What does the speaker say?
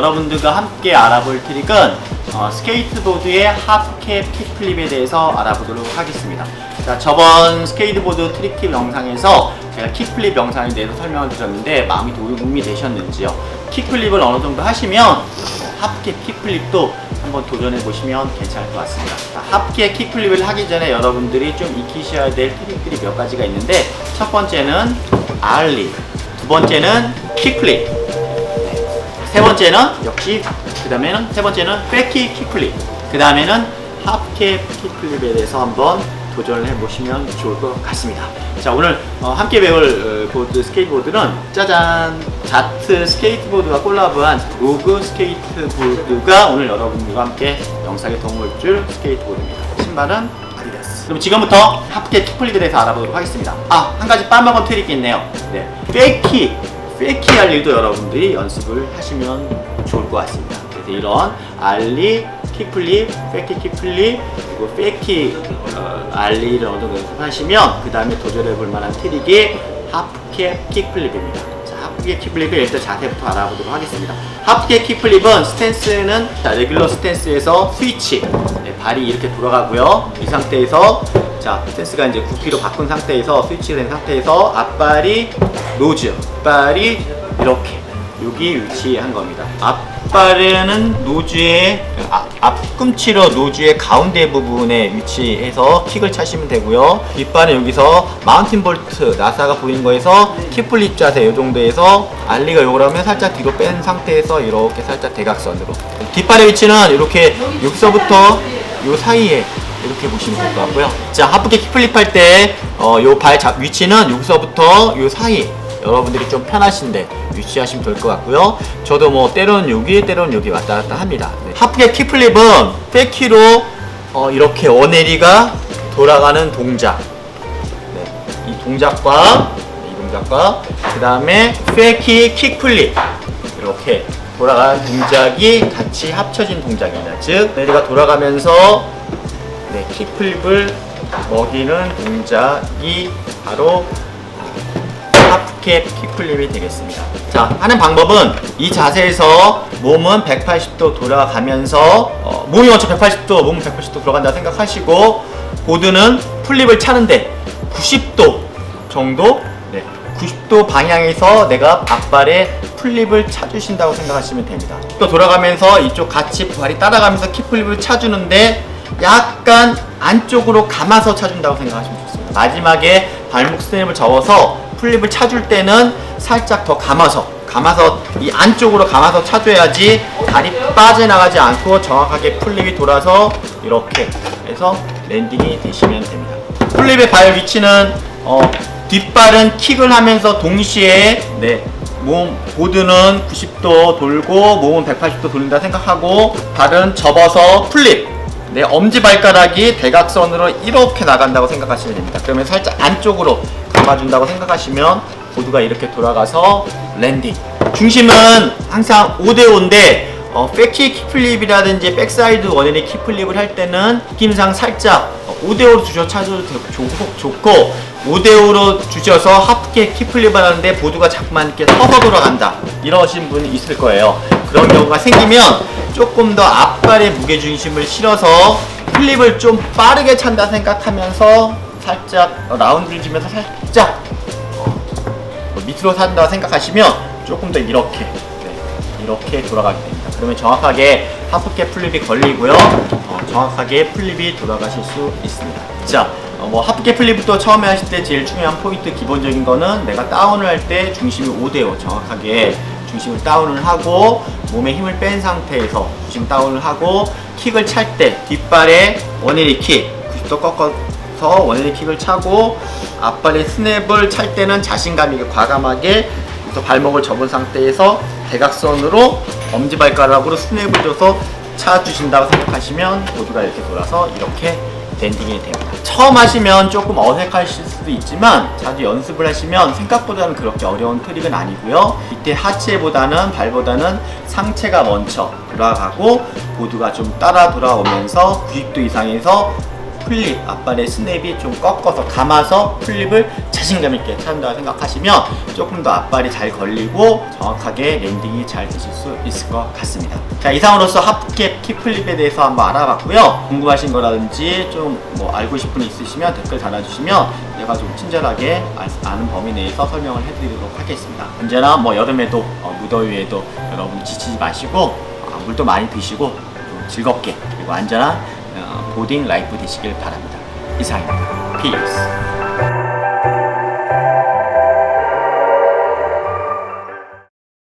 여러분들과 함께 알아볼 트릭은 어, 스케이트보드의 하프캡 킥플립에 대해서 알아보도록 하겠습니다. 자, 저번 스케이트보드 트릭 팁 영상에서 제가 킥플립 영상에 대해서 설명을 드렸는데 마음이 도움이 되셨는지요? 킥플립을 어느 정도 하시면 하프캡 킥플립도 한번 도전해 보시면 괜찮을 것 같습니다. 자, 하프캡 킥플립을 하기 전에 여러분들이 좀 익히셔야 될 트릭들이 몇 가지가 있는데 첫 번째는 알리, 두 번째는 킥플립, 세 번째는 역시 그 다음에는 세 번째는 백키 킥플립. 그 다음에는 하프캡 킥플립에 대해서 한번 도전을 해보시면 좋을 것 같습니다. 자 오늘 어, 함께 배울 어, 보드 스케이트보드는 짜잔! 자트 스케이트보드와 콜라보한 로그 스케이트보드가 오늘 여러분들과 함께 영상에 도움을 줄 스케이트보드입니다. 신발은 아디다스. 그럼 지금부터 하프캡 킥플립에 대해서 알아보도록 하겠습니다. 아한 가지 빠먹은 트릭이 있네요. 네. 페이키 페이키 할 일도 여러분들이 연습을 하시면 좋을 것 같습니다. 그래서 이런 알리, 킥플립, 페이키 킥플립, 그리고 페이키 어, 알리를 어느 정도 연습하시면 그 다음에 도전해 볼 만한 트릭이 하프캡 킥플립입니다. 자, 하프캡 킥플립을 일단 자세부터 알아보도록 하겠습니다. 하프캡 킥플립은 스탠스는 자, 레귤러 스탠스에서 스위치, 네, 발이 이렇게 돌아가고요. 이 상태에서 자, 스탠스가 이제 9kg 바꾼 상태에서 스위치된 상태에서 앞발이 노즈, 앞발이 이렇게 여기 위치한 겁니다. 앞발에는 노즈의 아, 앞꿈치로 노즈의 가운데 부분에 위치해서 킥을 차시면 되고요. 뒷발은 여기서 마운틴 볼트 나사가 보이는 거에서 킥플립 자세 이 정도에서 알리가 요거라면 살짝 뒤로 뺀 상태에서 이렇게 살짝 대각선으로 뒷발의 위치는 이렇게 여기서부터 요 사이에 이렇게 보시면 될 것 같고요. 자, 하프킥 킥플립 할 때, 어, 요 발 위치는 여기서부터 요 사이, 여러분들이 좀 편하신데 위치하시면 될 것 같고요. 저도 뭐 때로는 여기, 때로는 여기 왔다 갔다 합니다. 네. 하프킥 킥플립은 백키로 어, 이렇게 원에리가 돌아가는 동작. 네. 이 동작과, 이 동작과, 그 다음에 페키 킥플립. 이렇게 돌아가는 동작이 같이 합쳐진 동작입니다. 즉, 내리가 돌아가면서 네, 킥플립을 먹이는 동작이 바로 하프캡 킥플립이 되겠습니다. 자, 하는 방법은 이 자세에서 몸은 180도 돌아가면서 어, 몸이 먼저 180도, 몸은 180도 돌아간다 생각하시고 보드는 플립을 차는데 90도 정도 네, 90도 방향에서 내가 앞발에 플립을 차주신다고 생각하시면 됩니다. 또 돌아가면서 이쪽 같이 발이 따라가면서 킥플립을 차주는데 약간 안쪽으로 감아서 차준다고 생각하시면 좋습니다. 마지막에 발목 스냅을 접어서 플립을 차줄 때는 살짝 더 감아서 감아서 이 안쪽으로 감아서 차줘야지 다리 빠져나가지 않고 정확하게 플립이 돌아서 이렇게 해서 랜딩이 되시면 됩니다. 플립의 발 위치는 어, 뒷발은 킥을 하면서 동시에 네, 몸 보드는 90도 돌고 몸은 180도 돌린다 생각하고 발은 접어서 플립 네, 엄지발가락이 대각선으로 이렇게 나간다고 생각하시면 됩니다. 그러면 살짝 안쪽으로 감아준다고 생각하시면 보드가 이렇게 돌아가서 랜딩. 중심은 항상 5대5인데 어, 백키 킥플립이라든지 백사이드 원앤리 킥플립을 할 때는 느낌상 살짝 5대5로 주셔 차도 좋고, 좋고 5대5로 주셔서 하프킥 킥플립을 하는데 보드가 자꾸만 이렇게 서서 돌아간다 이러신 분이 있을 거예요 그런 경우가 생기면 조금 더 앞발에 무게중심을 실어서 플립을 좀 빠르게 찬다 생각하면서 살짝 어, 라운드를 주면서 살짝 어, 뭐 밑으로 산다 생각하시면 조금 더 이렇게 네, 이렇게 돌아가게 됩니다. 그러면 정확하게 하프캡 플립이 걸리고요. 어, 정확하게 플립이 돌아가실 수 있습니다. 자, 어, 뭐 하프캡 플립부터 처음에 하실 때 제일 중요한 포인트 기본적인 거는 내가 다운을 할 때 중심이 5대5 정확하게 중심을 다운을 하고 몸에 힘을 뺀 상태에서 중심 다운을 하고 킥을 찰 때 뒷발에 원일이 킥 90도 꺾어서 원일이 킥을 차고 앞발에 스냅을 찰 때는 자신감 있게 과감하게 또 발목을 접은 상태에서 대각선으로 엄지발가락으로 스냅을 줘서 차 주신다고 생각하시면 보드가 이렇게 돌아서 이렇게 랜딩이 됩니다. 처음 하시면 조금 어색하실 수도 있지만 자주 연습을 하시면 생각보다는 그렇게 어려운 트릭은 아니고요. 밑에 하체보다는 발보다는 상체가 먼저 돌아가고 보드가 좀 따라 돌아오면서 90도 이상에서 플립 앞발의 스냅이 좀 꺾어서 감아서 플립을 자신감 있게 찬다고 생각하시면 조금 더 앞발이 잘 걸리고 정확하게 랜딩이 잘 되실 수 있을 것 같습니다. 자 이상으로서 하프캡 키플립에 대해서 한번 알아봤고요. 궁금하신 거라든지 좀 뭐 알고 싶은 게 있으시면 댓글 달아주시면 제가 좀 친절하게 아- 아는 범위 내에서 설명을 해드리도록 하겠습니다. 언제나 뭐 여름에도 어, 무더위에도 여러분 지치지 마시고 어, 물도 많이 드시고 좀 즐겁게 그리고 안전한 어, 보딩 라이프 되시길 바랍니다. 이상입니다. 피스.